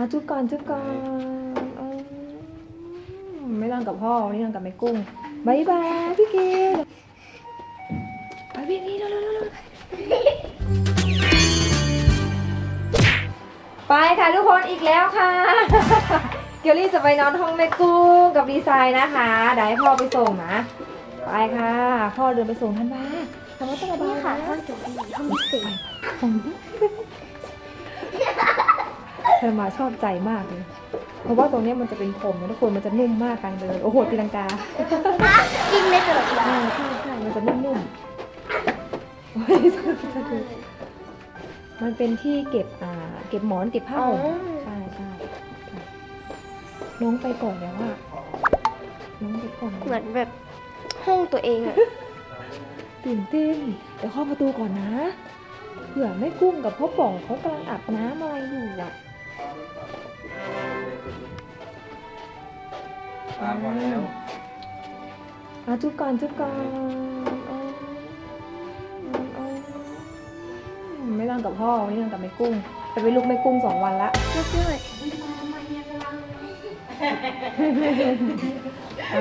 อะจุ๊บก่อนจุ๊บก่อนอืมไม่นั่งกับพ่อวันนี่นั่งกับแม่กุ้งบายบายพี่เกดไปพี่นี่เร็วเร็วเร็วเร็วไปค่ะทุกคนอีกแล้วค่ะ เกลลี่จะไปนอนห้องแม่กุ้งกับดีไซน์นะคะเดี๋ยวให้พ่อไปส่งนะ ไปค่ะ พ่อเดินไปส่งท่านบ้าทำไมต้องระบานี่ยค่ะนะห้องจุดดีห้องพิเศษ เธอมาชอบใจมากเลย เพราะว่าตรงเนี้ยมันจะเป็นผมนะทุกคนมันจะนุ่มมากการเดินโอ้โหตีลังกากินได้ตลอดเวลาอ่าใช่ใช่มันจะนุ่มๆโอ้ยสะดุดสะดุดมันเป็นที่เก็บอ่า เก็บหมอนเก็บผ้าห่มใช่ใช่ใช่น้องไปก่อนแล้วอะน้องไปก่อนเหมือนแบบห้องตัวเองอะตื่นเต้นเดี๋ยวเข้าประตูก่อนนะเผื่อแม่กุ้งกับพ่อป่องเขากำลังอาบน้ำอะไรอยู่อะ ตามมาแล้วอะจุ๊บก่อนจุ๊บก่อนอ๋ออ๋อไม่นั่งกับพ่อวันนี่นั่งกับแม่กุ้งแต่เป็นลูกแม่กุ้งสองวันละจุ๊บด้วยไป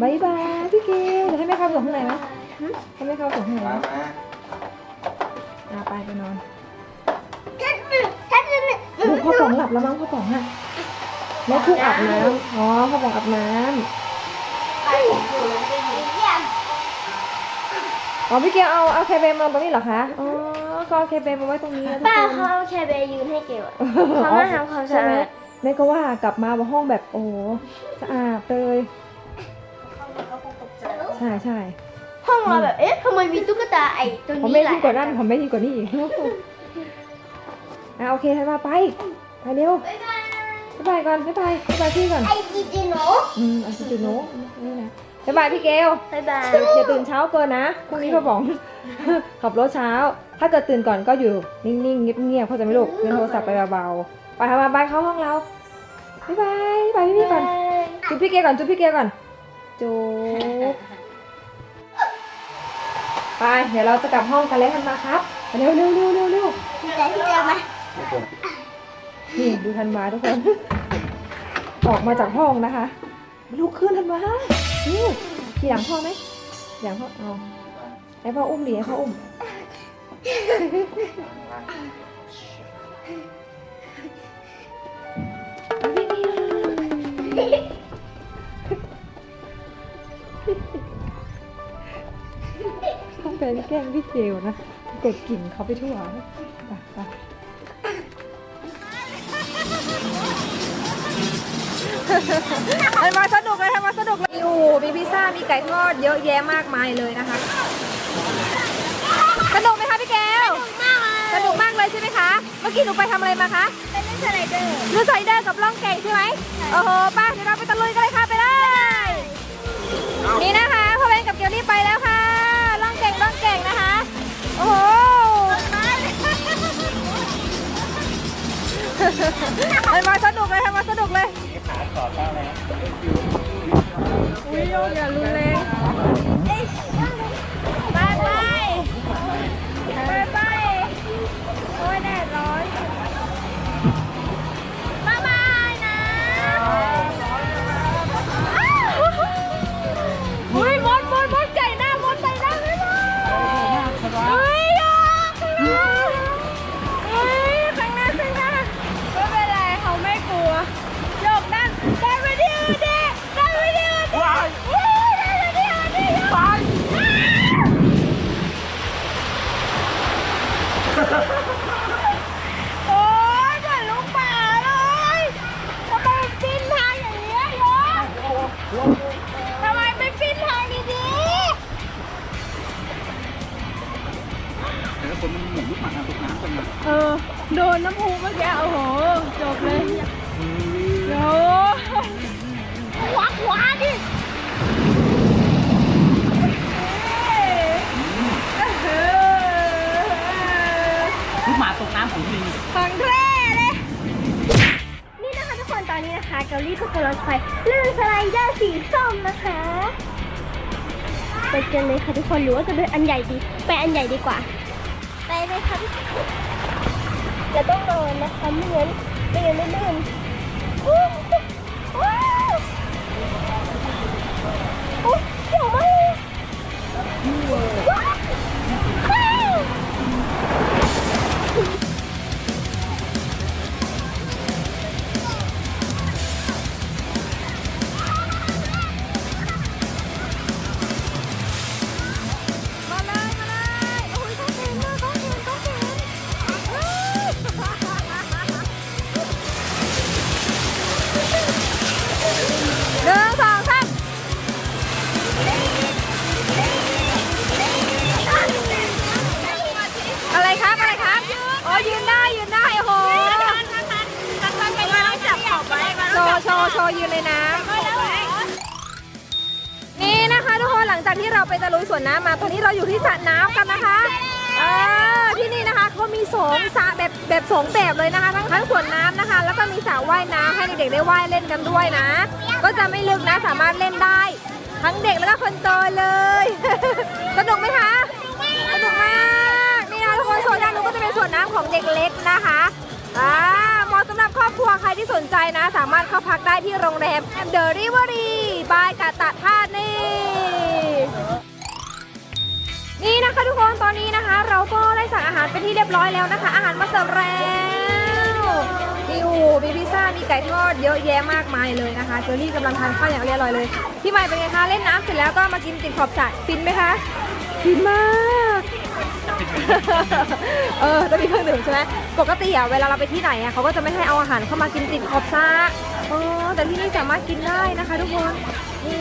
บายบายพี่เกลเดี๋ยวให้แม่เข้าไปส่งข้างในไหมหึให้แม่เข้าไปส่งข้างในไหมตามมา อะไปไปนอน ท่านหนึ่งท่านหนึ่งพ่อป๋องหลับแล้วมั้งพ่อป๋องอะแม่กุ้งอาบน้ำอ๋อพ่อป๋องอาบน้ำอ๋อพี่เกลเอาเอาแคเบมาตรงนี้เหรอคะอ๋อก็เอาแคเบมาไว้ตรงนี้นะทุกป้าคนเขาเอาแชร์เบยืนให้เกลอะเขามาทำความสะอาดแม่ก็ว่ากลับมาว่าห้องแบบโอ้โหสะอาดเลยใช่ใช่ห้องเราแบบเอ๊ะทำไมมีตุ๊กตาไอ้ตัวผมนี้ไม่หลายิ่งกว่านั้นผมไม่ยิ่งกว่านี้อีก อะโอเคให้มาไป ไปเร็วบ๊ายบายก่อนบ๊ายบายบ๊ายบายพี่ก่อน ไอ้จีจีโนอืมอาซิโนะนี่นะบ๊ายบายพี่เกล บายบาย อย่าตื่นเช้าเกินนะ พรุ่งนี้พ่อป๋องขับรถเช้า ถ้าเกิดตื่นก่อนก็อยู่นิ่งๆ เงียบๆ เข้าใจไหมลูกเล่นโทรศัพท์ไปเบาๆ ไปทำมาไปเข้าห้องเรา บ๊ายบายบ๊ายบายพี่ๆก่อน จุ๊บพี่เกก่อน จุ๊บพี่เกก่อน จุ๊บ ไป เดี๋ยวเราจะกลับห้องกันแล้วทันมาครับ เร็วเร็วเร็วเร็วเร็วมีอะไรที่เจอไหม นี่ดูทันมาทุกคน ออกมาจากห้องนะคะลุกขึ้นทันมานี่ขี่หลังพ่อไหมหลังพ่อเอาให้พ่ออุ้มดิให้พ่ออุ้มวิ่งนี่เร็วเร็วเร็วเร็วต้องเป็นแกล้งพี่เจลนะ กดกลิ่นเขาไปทั่วไปไป ให้มาสนุกเลยให้มาสนุกเลยโอ้โหมีพิซซ่า มีไก่ทอดเยอะแยะมากมายเลยนะคะ สนุกไหมคะพี่แก้ว มากเลยสนุกมากเลยใช่ไหมคะ เมื่อกี้หนูไปทำอะไรมาคะ เป็นเล่นสไลเดอร์ดูไซเดอร์กับล่องแก่งใช่ไหมโอ้โหไป้าเดี๋ยวเราไปตะ ให้มาสนุกเลยให้มาสนุกเลยขาต่อต้านแล้วอุ้ยโยกอย่ารุนแรง แต่ละคนมันเหมือนลูกหมาตกน้ำกันนะเออ โดนน้ำพุเมื่อกี้โอ้โห จบเลยโอ้ขวาขวาดิลูกหมาตกน้ำของจริงของแท้เลย นี่นะคะทุกคนตอนนี้นะคะเกาหลีทุกคนเราจะไปเลื่อนสไลเดอร์สีส้มนะคะไปกันเลยค่ะทุกคนหรือว่าจะเป็นอันใหญ่ดี ไปอันใหญ่ดีกว่า ไปเลยครับจะต้องนอนนะคะไม่งั้นไม่งั้นไม่ลื่น โชว์ยืนเลยนะนี่นะคะทุกคนหลังจากที่เราไปตะลุยสวนน้ำมาตอนนี้เราอยู่ที่สระน้ำกันนะคะเออที่นี่นะคะเขามีสองสระแบบแบบสองแบบเลยนะคะ ทั้งทั้งสวนน้ำนะคะ แล้วก็มีสระว่ายน้ำให้เด็กๆได้ว่ายเล่นกันด้วยนะ ก็จะไม่ลึกนะสามารถเล่นได้ ทั้งเด็กแล้วก็คนโตเลยสนุกไหมคะสนุกมากนี่นะทุกคนส่วนด้านนู้นก็จะเป็นส่วนน้ำของเด็กเล็กนะคะอ่า อบครัวใครที่สนใจนะ สามารถเข้าพักได้ที่โรงแรมเดอริเวอรี่บายกาตะท่านี่ นี่นะคะทุกคนตอนนี้นะคะ เราก็ได้สั่งอาหารเป็นที่เรียบร้อยแล้วนะคะ อาหารมาเสิร์ฟแล้วนี่โอ้โหมีพิซซ่ามีไก่ทอดเยอะแยะมากมายเลยนะคะเจอรี่กำลังทานข้าวอย่างอร่อยเลยพี่ใหม่เป็นไงคะเล่นน้ำเสร็จแล้วก็มากินติดขอบสระฟินไหมคะฟินมาก เออจะมีเครื่องดื่มใช่ไหมปกติอะเวลาเราไปที่ไหนอะเขาก็จะไม่ให้เอาอาหารเข้ามากินติดขอบสระอ๋อแต่ที่นี่สามารถกินได้นะคะ ทุกคนนี่